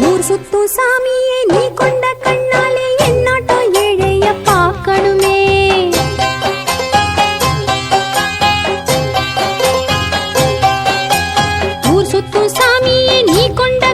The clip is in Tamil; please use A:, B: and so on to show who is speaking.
A: ஊர் சுத்தும் சாமியே நீ கொண்ட கண்ணாலே என்னோட்டம் ஏழைய பார்க்கணுமே. ஊர் சுத்தும் சாமியே நீ கொண்ட